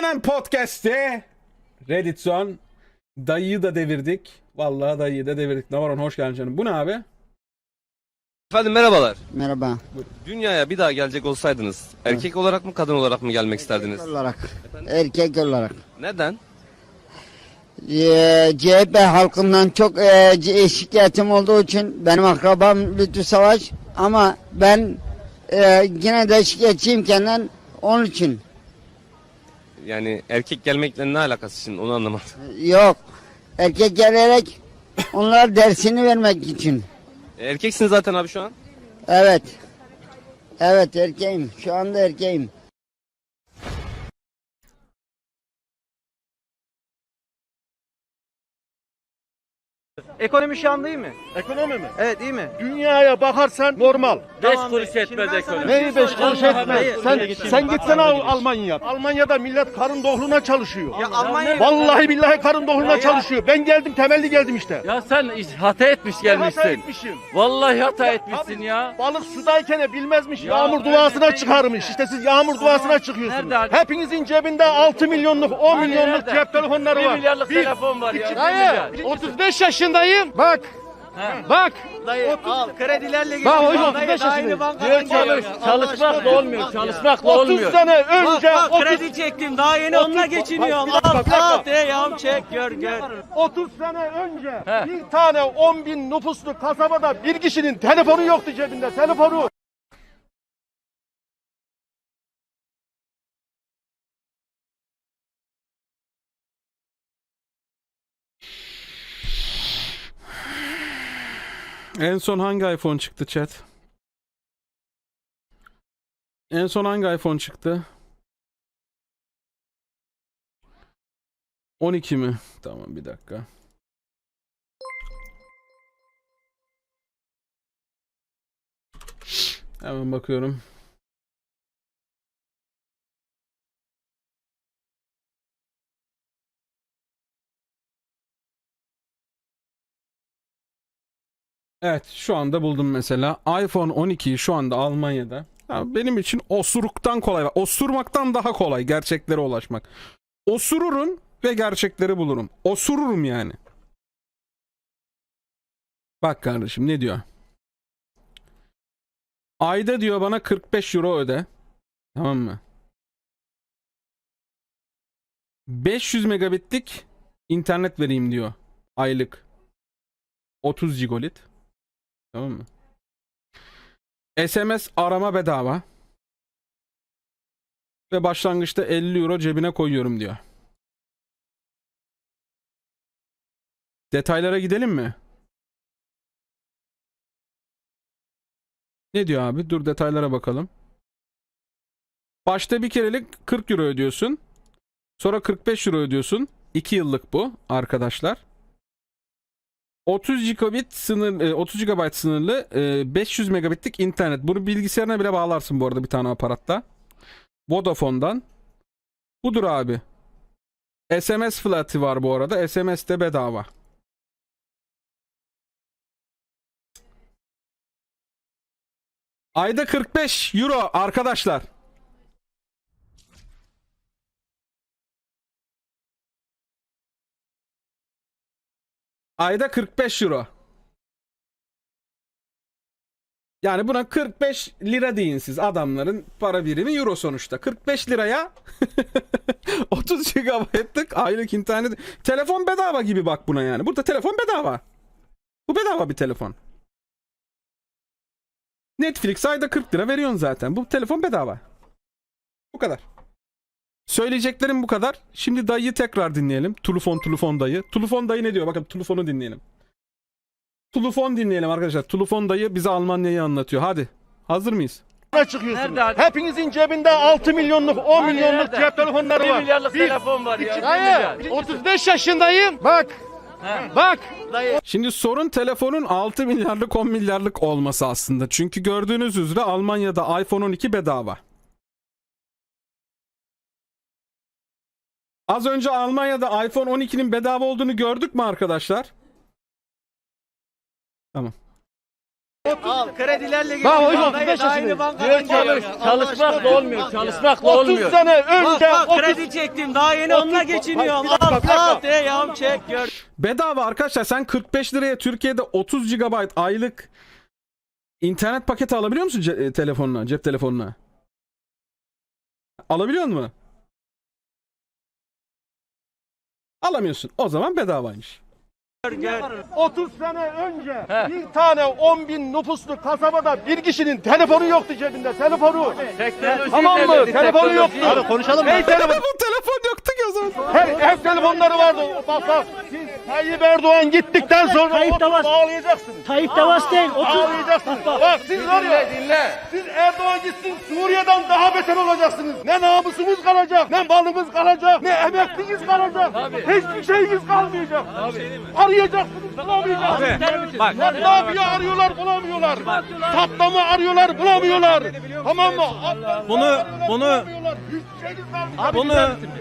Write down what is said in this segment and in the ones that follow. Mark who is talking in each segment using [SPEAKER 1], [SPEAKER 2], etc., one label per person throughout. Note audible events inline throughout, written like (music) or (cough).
[SPEAKER 1] Hemen podcast'te Reddit Zone dayıyı da devirdik. Vallahi dayıyı da devirdik. Navaron hoş geldin canım. Bu ne abi?
[SPEAKER 2] Efendim merhabalar.
[SPEAKER 3] Merhaba.
[SPEAKER 2] Dünyaya bir daha gelecek olsaydınız erkek olarak mı kadın olarak mı gelmek isterdiniz?
[SPEAKER 3] Erkek olarak. Erkek olarak.
[SPEAKER 2] Neden?
[SPEAKER 3] Ee, CHP halkından çok e, şikayetim olduğu için benim akrabam Lütfü Savaş ama ben e, yine de şikayetçiyim kendinden onun için.
[SPEAKER 2] Yani erkek gelmekle ne alakası şimdi onu anlamadım. (laughs)
[SPEAKER 3] Yok. Erkek gelerek onlar dersini vermek için.
[SPEAKER 2] E, Erkeksin zaten abi şu an.
[SPEAKER 3] Evet. Evet erkeğim. Şu anda erkeğim.
[SPEAKER 4] Ekonomi şu an iyi mi?
[SPEAKER 5] Ekonomi mi?
[SPEAKER 4] Evet iyi mi?
[SPEAKER 5] Dünyaya bakarsan normal.
[SPEAKER 6] Beş
[SPEAKER 4] Tamam,
[SPEAKER 6] kuruş
[SPEAKER 4] şimdi
[SPEAKER 6] etmez
[SPEAKER 4] ben sana
[SPEAKER 6] ekonomi.
[SPEAKER 4] şey
[SPEAKER 5] Neyi beş
[SPEAKER 4] soracağım.
[SPEAKER 5] kuruş etmez.
[SPEAKER 4] hayır.
[SPEAKER 5] Sen, sen gitsene Al- Almanya. Almanya'da millet karın dohluğuna çalışıyor.
[SPEAKER 4] Ya Almanya
[SPEAKER 5] Vallahi billahi karın dohluğuna çalışıyor. Ben geldim temelli geldim işte.
[SPEAKER 6] Ya sen iş- hata etmiş
[SPEAKER 5] Hata
[SPEAKER 6] gelmişsin.
[SPEAKER 5] etmişim.
[SPEAKER 6] Vallahi hata
[SPEAKER 5] Ya
[SPEAKER 6] etmişsin
[SPEAKER 5] abi,
[SPEAKER 6] ya.
[SPEAKER 5] Balık sudayken bilmezmiş.
[SPEAKER 6] Ya
[SPEAKER 5] yağmur duasına çıkarmış.
[SPEAKER 6] işte?
[SPEAKER 5] Siz yağmur duasına çıkıyorsunuz.
[SPEAKER 6] Nerede?
[SPEAKER 5] Hepinizin cebinde 6 milyonluk, 10
[SPEAKER 6] Hani
[SPEAKER 5] milyonluk
[SPEAKER 6] nerede?
[SPEAKER 5] cep telefonları
[SPEAKER 6] Bir
[SPEAKER 5] var.
[SPEAKER 6] milyarlık telefon var ya.
[SPEAKER 5] iki-
[SPEAKER 6] bir
[SPEAKER 5] Hayır.
[SPEAKER 6] milyar.
[SPEAKER 5] 35 yaşındayım. Bak. Bak.
[SPEAKER 4] Dayı al kredilerle
[SPEAKER 5] Bak
[SPEAKER 4] gidiyor.
[SPEAKER 5] hocam,
[SPEAKER 4] Dayı
[SPEAKER 5] 35
[SPEAKER 4] daha
[SPEAKER 5] yaşındayım.
[SPEAKER 6] Diyor.
[SPEAKER 4] Allah
[SPEAKER 6] çalışmakla olmuyor,
[SPEAKER 4] Bak ya.
[SPEAKER 6] çalışmakla
[SPEAKER 5] 30
[SPEAKER 6] olmuyor.
[SPEAKER 5] sene
[SPEAKER 4] Bak
[SPEAKER 5] önce
[SPEAKER 4] bak
[SPEAKER 5] 30
[SPEAKER 4] kredi çektim daha yeni onunla geçiniyorum.
[SPEAKER 5] Bak, dakika,
[SPEAKER 4] Al al teyam çek gör gör.
[SPEAKER 5] 30 sene önce
[SPEAKER 6] He.
[SPEAKER 5] bir tane 10 bin nüfuslu kasabada bir kişinin telefonu yoktu cebinde telefonu.
[SPEAKER 1] En son hangi iPhone çıktı chat? En son hangi iPhone çıktı? 12 mi? Tamam bir dakika. Hemen bakıyorum. Evet şu anda buldum mesela. iPhone 12'yi şu anda Almanya'da. Ya benim için osuruktan kolay. Osurmaktan daha kolay gerçeklere ulaşmak. Osururum ve gerçekleri bulurum. Osururum yani. Bak kardeşim ne diyor? Ayda diyor bana 45 euro öde. Tamam mı? 500 megabitlik internet vereyim diyor. Aylık. 30 gigolit. Tamam mı? SMS arama bedava. Ve başlangıçta 50 euro cebine koyuyorum diyor. Detaylara gidelim mi? Ne diyor abi? Dur detaylara bakalım. Başta bir kerelik 40 euro ödüyorsun. Sonra 45 euro ödüyorsun. 2 yıllık bu arkadaşlar. 30 gigabit sınır e, 30 GB sınırlı e, 500 megabitlik internet. Bunu bilgisayarına bile bağlarsın bu arada bir tane aparatta. Vodafone'dan. Budur abi. SMS flat'i var bu arada. SMS de bedava. Ayda 45 euro arkadaşlar. Ayda 45 euro. Yani buna 45 lira deyin siz adamların para birimi euro sonuçta. 45 liraya (laughs) 30 GB'lık aylık internet. Telefon bedava gibi bak buna yani. Burada telefon bedava. Bu bedava bir telefon. Netflix ayda 40 lira veriyorsun zaten. Bu telefon bedava. Bu kadar. Söyleyeceklerim bu kadar. Şimdi dayıyı tekrar dinleyelim. Tulufon Tulufon dayı. Tulufon dayı ne diyor? Bakın Tulufon'u dinleyelim. Tulufon dinleyelim arkadaşlar. Tulufon dayı bize Almanya'yı anlatıyor. Hadi. Hazır mıyız?
[SPEAKER 5] çıkıyorsunuz.
[SPEAKER 6] Nerede?
[SPEAKER 5] Hepinizin cebinde 6 milyonluk, 10
[SPEAKER 6] Hani
[SPEAKER 5] milyonluk
[SPEAKER 6] nerede?
[SPEAKER 5] cep telefonları var.
[SPEAKER 6] milyarlık
[SPEAKER 5] Bir-
[SPEAKER 6] telefon var ya. milyar.
[SPEAKER 5] 35 yaşındayım. Bak. Bak.
[SPEAKER 1] Şimdi sorun telefonun 6 milyarlık 10 milyarlık olması aslında. Çünkü gördüğünüz üzere Almanya'da iPhone 12 bedava. Az önce Almanya'da iPhone 12'nin bedava olduğunu gördük mü arkadaşlar? Tamam.
[SPEAKER 4] Kredilerle
[SPEAKER 5] Bak
[SPEAKER 4] geliyor.
[SPEAKER 5] hocam,
[SPEAKER 4] Daha-
[SPEAKER 5] 35
[SPEAKER 4] daha yeni
[SPEAKER 5] yaşındayım.
[SPEAKER 4] bankadan
[SPEAKER 6] Çalış,
[SPEAKER 4] geliyor.
[SPEAKER 6] çalışmakla olmuyor. Çalışmakla
[SPEAKER 5] 30
[SPEAKER 6] olmuyor.
[SPEAKER 5] sene
[SPEAKER 4] Bak
[SPEAKER 5] önce
[SPEAKER 4] bak
[SPEAKER 5] 30
[SPEAKER 4] kredi çektim daha yeni onunla geçiniyorum.
[SPEAKER 5] Bak,
[SPEAKER 4] Al al de yavrum çek gör.
[SPEAKER 1] Bedava arkadaşlar sen 45 liraya Türkiye'de 30 GB aylık internet paketi alabiliyor musun ce- e, telefonuna, cep telefonuna? Alabiliyor musun? Alamıyorsun. O zaman bedavaymış.
[SPEAKER 4] Gör, gör.
[SPEAKER 5] 30 sene önce bir tane 10 bin nüfuslu kasabada bir kişinin telefonu yoktu cebinde telefonu.
[SPEAKER 6] Teknoloji
[SPEAKER 5] Tamam mı?
[SPEAKER 6] devleti,
[SPEAKER 5] Telefonu
[SPEAKER 6] teknoloji.
[SPEAKER 5] yoktu. Abi konuşalım mı? telefonu. (laughs)
[SPEAKER 1] Bu telefon yoktu ki o zaman.
[SPEAKER 5] Her ev telefonları vardı. Bak bak. Tayyip Erdoğan gittikten sonra
[SPEAKER 7] Tayyip Davas-
[SPEAKER 5] ağlayacaksınız.
[SPEAKER 7] Tayyip Davas değil. 30
[SPEAKER 5] Ağlayacaksınız. Bak siz var ya.
[SPEAKER 6] Dinle.
[SPEAKER 5] Siz Erdoğan gitsin Suriye'den daha beter olacaksınız. Ne namusumuz kalacak, ne malımız kalacak, ne emekliniz kalacak. Hiçbir şeyiniz kalmayacak. Arayacaksınız, bulamayacaksınız.
[SPEAKER 4] Bak
[SPEAKER 5] Ne yapıyor arıyorlar, bulamıyorlar. Tatlama arıyorlar, bulamıyorlar. Tamam mı?
[SPEAKER 8] Bunu bunu bunu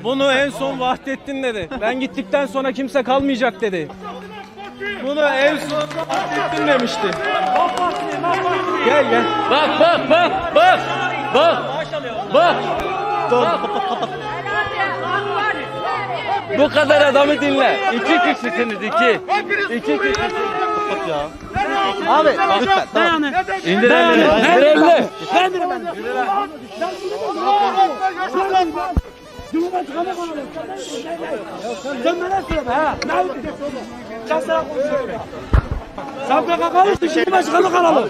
[SPEAKER 8] bunu en son Vahdettin dedi. Ben gittikten sonra kimse kalmayacak dedi. Bunu en son Vahdettin demişti. Gel gel.
[SPEAKER 6] Bak bak bak bak. Bak. Bak. Bu kadar adamı dinle. İki kişisiniz iki. İki kişisiniz.
[SPEAKER 8] Abi lütfen.
[SPEAKER 7] dayanın.
[SPEAKER 6] İndir elini. İndir elini.
[SPEAKER 7] Cumhurbaşkanı konuşuyor. Sen bana söyle ha. Ne yapıyorsun? Sen sana konuşuyorum. Sen PKK'lısın şimdi başkanı kalalım.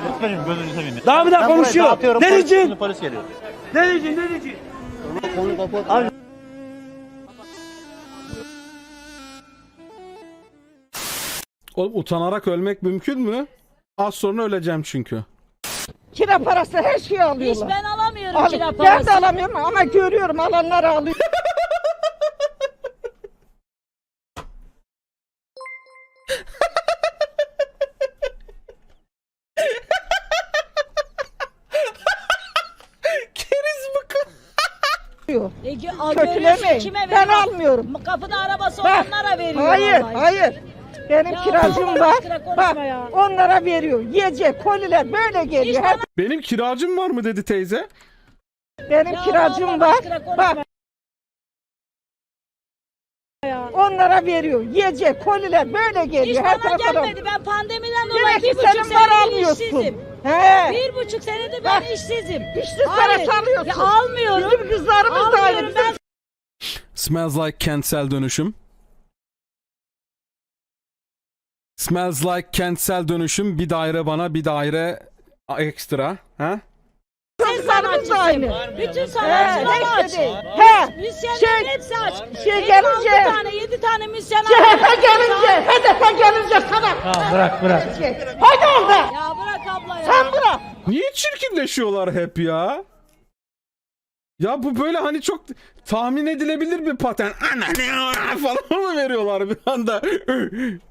[SPEAKER 7] Daha bir daha konuşuyor. Ne diyeceksin? Polis geliyor. Ne diyeceksin? Ne diyeceksin?
[SPEAKER 1] Oğlum utanarak ölmek mümkün mü? Az sonra öleceğim çünkü.
[SPEAKER 9] Kira parası her şeyi
[SPEAKER 10] Hiç
[SPEAKER 9] alıyorlar.
[SPEAKER 10] ben alamıyorum
[SPEAKER 9] Al-
[SPEAKER 10] kira
[SPEAKER 9] ben
[SPEAKER 10] parası.
[SPEAKER 9] de alamıyorum ama görüyorum alanlar alıyor.
[SPEAKER 10] Al,
[SPEAKER 9] Kötülemeyin.
[SPEAKER 10] Kime
[SPEAKER 9] Ben almıyorum.
[SPEAKER 10] Kapıda arabası
[SPEAKER 9] Bak,
[SPEAKER 10] olanlara veriyor.
[SPEAKER 9] hayır,
[SPEAKER 10] vallahi.
[SPEAKER 9] hayır. Benim
[SPEAKER 10] Ya
[SPEAKER 9] kiracım
[SPEAKER 10] Allah
[SPEAKER 9] var.
[SPEAKER 10] aşkına konuşma
[SPEAKER 9] Bak,
[SPEAKER 10] ya.
[SPEAKER 9] onlara veriyor. Yiyecek, koliler böyle geliyor. Her,
[SPEAKER 1] Benim kiracım var mı dedi teyze.
[SPEAKER 9] benim
[SPEAKER 10] Ya
[SPEAKER 9] kiracım
[SPEAKER 10] Allah
[SPEAKER 9] var.
[SPEAKER 10] aşkına konuşma
[SPEAKER 9] Bak, onlara veriyor. Yiyecek, koliler böyle
[SPEAKER 10] Hiç
[SPEAKER 9] geliyor. Her
[SPEAKER 10] bana gelmedi. Ben pandemiden dolayı
[SPEAKER 9] Demek
[SPEAKER 10] bir
[SPEAKER 9] ki
[SPEAKER 10] buçuk
[SPEAKER 9] senin var
[SPEAKER 10] senedir
[SPEAKER 9] almıyorsun.
[SPEAKER 10] işsizim.
[SPEAKER 9] He.
[SPEAKER 10] Bir buçuk senedir ben
[SPEAKER 9] Bak,
[SPEAKER 10] işsizim.
[SPEAKER 9] İşsiz
[SPEAKER 10] Hayır.
[SPEAKER 9] parası alıyorsun.
[SPEAKER 10] Ya almıyorum.
[SPEAKER 9] Bizim kızlarımız da aynı.
[SPEAKER 10] Almıyorum.
[SPEAKER 9] Bizim
[SPEAKER 10] Ben
[SPEAKER 1] Smells like kentsel dönüşüm. Smells like kentsel dönüşüm. Bir daire bana bir daire ekstra. Ha?
[SPEAKER 9] Da aynı.
[SPEAKER 10] Bütün sanatçılar aç.
[SPEAKER 9] He.
[SPEAKER 10] Müzisyenlerin
[SPEAKER 9] Şey-
[SPEAKER 10] hepsi aç.
[SPEAKER 9] şey gelince-
[SPEAKER 10] altı tane, yedi tane müzisyen
[SPEAKER 9] CHP gelince, HDP gelince sana.
[SPEAKER 8] bırak bırak.
[SPEAKER 9] Hadi orada.
[SPEAKER 10] Ya bırak abla ya.
[SPEAKER 9] Sen bırak.
[SPEAKER 1] Niye çirkinleşiyorlar hep ya? Ya bu böyle hani çok tahmin edilebilir bir patern. Ana ne falan mı veriyorlar bir anda?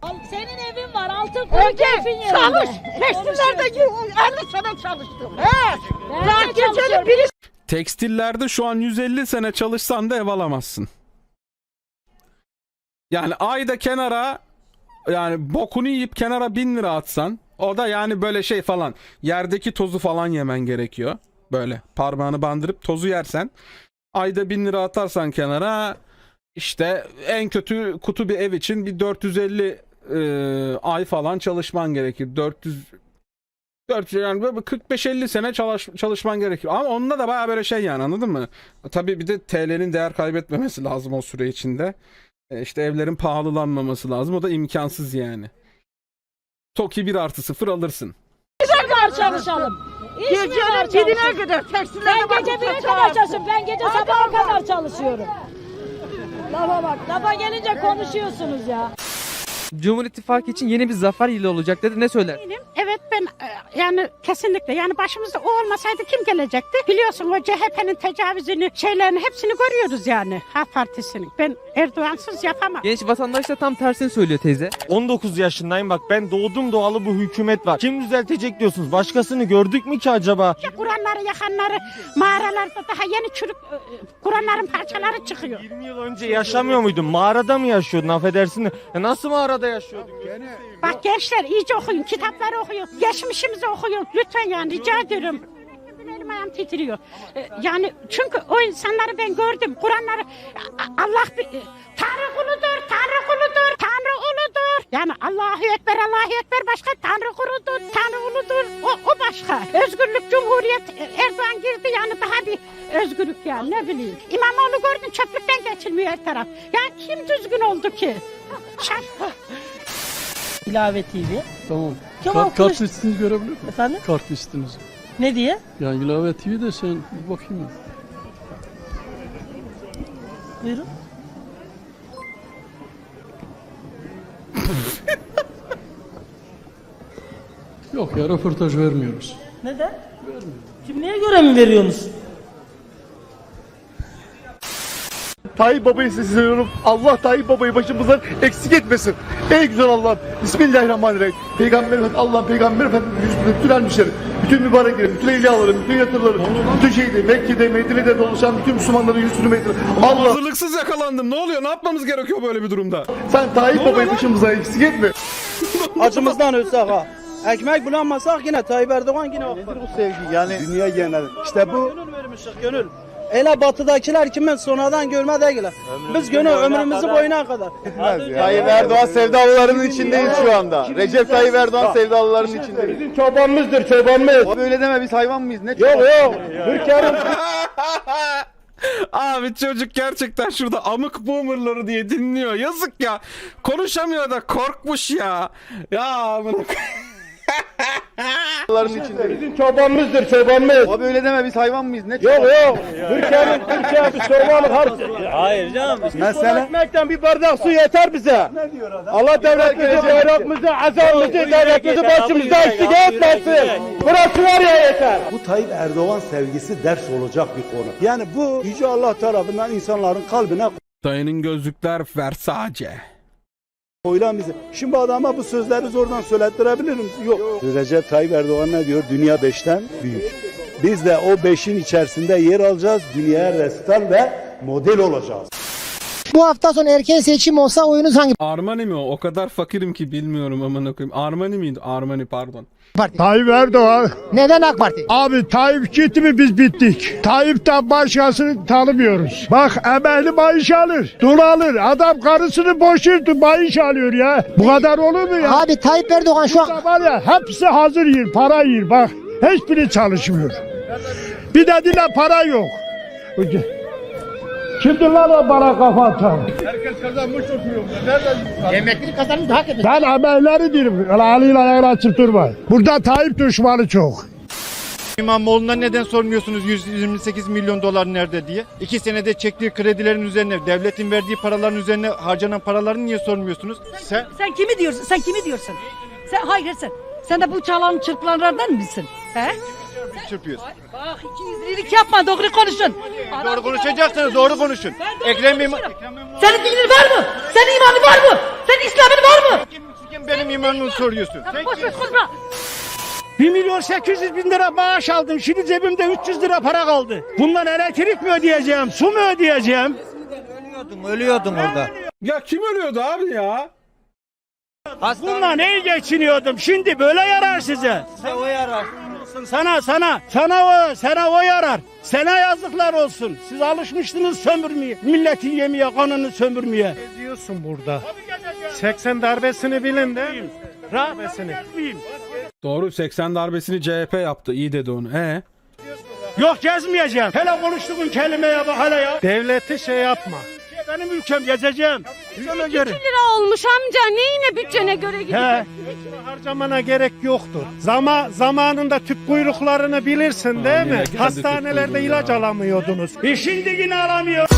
[SPEAKER 10] Al, Senin evin var. Altın koy keyfin yerinde.
[SPEAKER 9] çalış. Tekstilerdeki 50 sene çalıştım. He.
[SPEAKER 10] Ben de çalışıyorum.
[SPEAKER 9] biri
[SPEAKER 1] Tekstillerde şu an 150 sene çalışsan da ev alamazsın. Yani ayda kenara yani bokunu yiyip kenara 1000 lira atsan o da yani böyle şey falan yerdeki tozu falan yemen gerekiyor. Böyle parmağını bandırıp tozu yersen ayda 1000 lira atarsan kenara işte en kötü kutu bir ev için bir 450 e, ay falan çalışman gerekir. 400 4 yani böyle 45-50 sene çalış, çalışman gerekir. Ama onunla da baya böyle şey yani anladın mı? Tabii bir de TL'nin değer kaybetmemesi lazım o süre içinde. E, işte evlerin pahalılanmaması lazım. O da imkansız yani. Toki 1 artı 0 alırsın.
[SPEAKER 10] kadar çalışalım. İş mi var
[SPEAKER 9] gecenin
[SPEAKER 10] çalışalım?
[SPEAKER 9] birine kadar
[SPEAKER 10] Sen gece bire kadar çalışıyorsun. Ben gece sabaha kadar çalışıyorum. Lafa bak. Lafa gelince konuşuyorsunuz ya.
[SPEAKER 11] Cumhur İttifakı için yeni bir zafer yılı olacak dedi. Ne söyler?
[SPEAKER 7] Evet ben e, yani kesinlikle yani başımızda o olmasaydı kim gelecekti? Biliyorsun o CHP'nin tecavüzünü şeylerini hepsini görüyoruz yani Halk Partisi'nin. Ben Erdoğansız yapamam.
[SPEAKER 11] Genç vatandaş da tam tersini söylüyor teyze.
[SPEAKER 8] 19 yaşındayım bak ben doğdum doğalı bu hükümet var. Kim düzeltecek diyorsunuz? Başkasını gördük mü ki acaba?
[SPEAKER 7] Kur'anları yakanları mağaralarda daha yeni çürük e, Kur'anların parçaları çıkıyor.
[SPEAKER 8] 20 yıl önce yaşamıyor muydun? Mağarada mı yaşıyordun affedersin? de? Ya nasıl mağarada yaşıyordun?
[SPEAKER 7] Bak gençler iyice okuyun, kitapları okuyun. Geçmişimizi okuyun. Lütfen yani rica ediyorum. Elim ayağım titriyor. Ee, Yani çünkü o insanları ben gördüm. Kur'anları A- Allah bir, Tanrı kuludur, Tanrı kuludur, Tanrı uludur. Yani Allahu Ekber, Allahu Ekber başka, Tanrı kuludur, Tanrı uludur. O, o başka. Özgürlük, Cumhuriyet, e, Erdoğan girdi yani daha bir özgürlük yani ne bileyim. İmamoğlu gördün çöplükten geçilmiyor her taraf. Yani kim düzgün oldu ki? Şaş.
[SPEAKER 12] İlave TV.
[SPEAKER 13] Tamam.
[SPEAKER 12] Kemal
[SPEAKER 13] Kart,
[SPEAKER 12] Kılıç-
[SPEAKER 13] kart listinizi görebilir miyim?
[SPEAKER 12] Efendim?
[SPEAKER 13] Kart listinizi.
[SPEAKER 12] Ne diye?
[SPEAKER 13] Ya ilave TV de sen bir bakayım.
[SPEAKER 12] Buyurun.
[SPEAKER 13] Yok ya röportaj vermiyoruz.
[SPEAKER 12] Neden? Kimliğe göre mi veriyorsunuz?
[SPEAKER 5] Tayyip Baba'yı sesleniyorum. Allah Tayyip Baba'yı başımızdan eksik etmesin. Ey güzel Allah'ım. Bismillahirrahmanirrahim. Peygamber Efendimiz, Allah Peygamber Efendimiz yüzünde bütün ermişleri, bütün mübarekleri, bütün evliyaları, bütün yatırları, bütün şeyde, Mekke'de, Medine'de dolaşan bütün Müslümanların yüzünü Medine. Allah
[SPEAKER 1] Hazırlıksız yakalandım. Ne oluyor? Ne yapmamız gerekiyor böyle bir durumda?
[SPEAKER 5] sen Tayyip Baba'yı başımızdan eksik etme. (laughs)
[SPEAKER 8] Acımızdan ölsek ha. Ekmek bulamazsak yine Tayyip Erdoğan yine AK Parti.
[SPEAKER 5] Bu sevgi yani dünya genel. İşte bu
[SPEAKER 8] Gönül vermişik gönül. Ele batıdakiler kimin sonradan görme değiller. Biz gönül ömrümüzü boyuna kadar.
[SPEAKER 5] Tayyip Erdoğan sevdalılarının içindeyiz şu anda. Recep Tayyip Erdoğan sevdalılarının içindeyiz. Bizim çobanımızdır çobanımız. Böyle deme biz hayvan mıyız? Ne yok yok. Hürkarım. (laughs)
[SPEAKER 1] Abi çocuk gerçekten şurada amık boomerları diye dinliyor. Yazık ya. Konuşamıyor da korkmuş ya. Ya amına
[SPEAKER 5] içindeyiz. Bizim çobanımızdır çobanımız. Abi öyle deme biz hayvan mıyız? Ne yok yok. Hürkarım Hürkarım çobanlık harcı.
[SPEAKER 8] Hayır canım.
[SPEAKER 5] Mesela ekmekten bir bardak su yeter bize. Ne diyor adam? Allah devletimizi, bayrakımızı, azamımızı, devletimizi başımızda eksik etmesin. Burası var ya yeter.
[SPEAKER 14] Bu Tayyip Erdoğan sevgisi ders olacak bir konu. Yani bu Yüce Allah tarafından insanların kalbine
[SPEAKER 1] Dayının gözlükler Versace.
[SPEAKER 14] Koyulan bizi. Şimdi adama bu sözleri zordan söylettirebilir miyiz? Yok. Recep Tayyip Erdoğan ne diyor? Dünya beşten büyük. Biz de o beşin içerisinde yer alacağız. Dünyaya restal ve model olacağız.
[SPEAKER 12] Bu hafta sonu erken seçim olsa oyunuz hangi
[SPEAKER 1] Armani mi o? O kadar fakirim ki bilmiyorum amına koyayım. Armani miydi? Armani pardon.
[SPEAKER 12] parti?
[SPEAKER 5] Tayyip Erdoğan.
[SPEAKER 12] Neden AK Parti?
[SPEAKER 5] Abi Tayyip gitti mi biz bittik. Tayyip'ten başkasını tanımıyoruz. Bak emekli maaş alır. Dul alır. Adam karısını boşurdu maaş alıyor ya. Bu kadar olur mu ya?
[SPEAKER 12] Abi Tayyip Erdoğan şu an
[SPEAKER 5] var ya hepsi hazır yer, para yer. Bak hiçbiri çalışmıyor. Bir de dile para yok. Kimdir lan o bana kafa atan? Herkes kazanmış oturuyor. Nereden
[SPEAKER 12] emeklilik kazanımı hak etmez.
[SPEAKER 5] Ben emekleri diyorum. Aliyle ayağını açıp durma. Burada Tayyip düşmanı çok.
[SPEAKER 14] İmamoğlu'na neden sormuyorsunuz 128 milyon dolar nerede diye? İki senede çektiği kredilerin üzerine, devletin verdiği paraların üzerine harcanan paraları niye sormuyorsunuz? Sen
[SPEAKER 4] Sen kimi diyorsun? Sen kimi diyorsun? Sen hayır sen. Sen de bu çalan çırpılanlardan mısın? He?
[SPEAKER 14] Çırpıyorsun.
[SPEAKER 4] Bak ikiyüzlülük yapma doğru konuşun.
[SPEAKER 14] Doğru konuşacaksınız, doğru konuşun. Ekrem İmam...
[SPEAKER 4] Senin dinin var mı? Senin imanın var mı? Senin İslam'ın var mı?
[SPEAKER 14] Kim benim imamımı soruyorsun?
[SPEAKER 4] Sen boş boş konuşma.
[SPEAKER 5] 1 milyon 800 bin lira maaş aldım. Şimdi cebimde 300 lira para kaldı. Bundan elektrik mi ödeyeceğim? Su mu ödeyeceğim?
[SPEAKER 8] Ölüyordum orada.
[SPEAKER 1] Ya kim ölüyordu abi ya?
[SPEAKER 5] Bununla neyi geçiniyordum? Şimdi böyle yarar size.
[SPEAKER 8] O yarar.
[SPEAKER 5] Sana sana sana o sana o yarar. Sana yazıklar olsun. Siz alışmışsınız sömürmeye. Milletin yemeye, kanını sömürmeye. Ne diyorsun burada? 80 darbesini bilin de. Darbesini.
[SPEAKER 1] Doğru 80 darbesini CHP yaptı. İyi dedi onu. E
[SPEAKER 5] Yok gezmeyeceğim. Hele konuştuğun kelimeye bak hele ya. Devleti şey yapma. Benim ülkem gezeceğim. Şöyle göre.
[SPEAKER 4] lira olmuş amca. Neyine bütçene göre
[SPEAKER 5] He. Harcamana gerek yoktur. Zama zamanında tüp kuyruklarını bilirsin değil mi? Hastanelerde ilaç alamıyordunuz. E şimdi yine alamıyor.